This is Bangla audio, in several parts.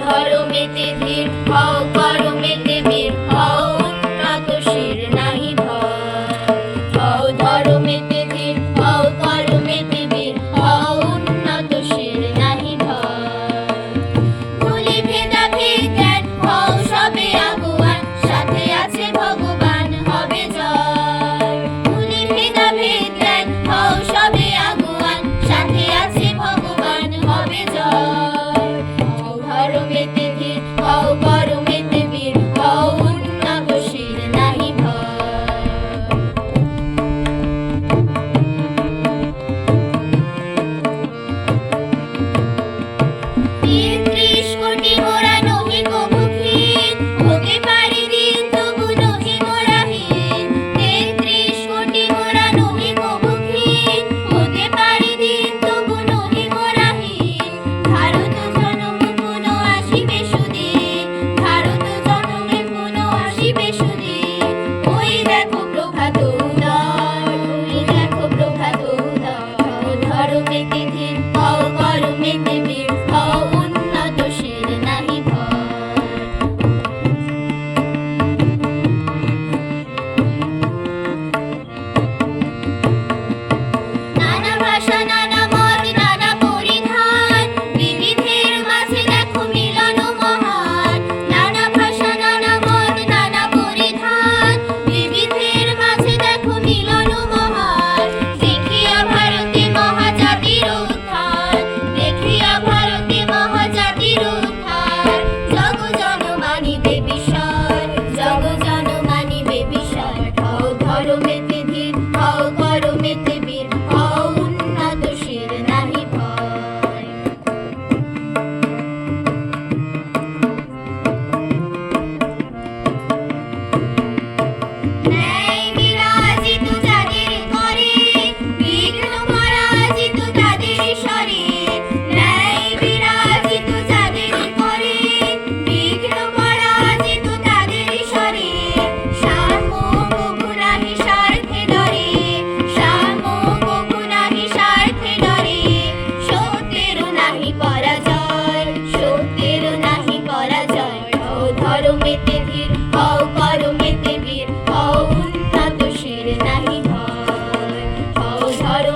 ধর্মেতে ধীর হও কর্মেতে ধর্মেতে ধীর হও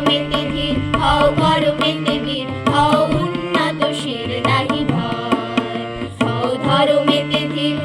পেতে ধীর হও করো পেতে বীর হও উন্নত শির নাহি ভয় হও ধরো মেতে ধীর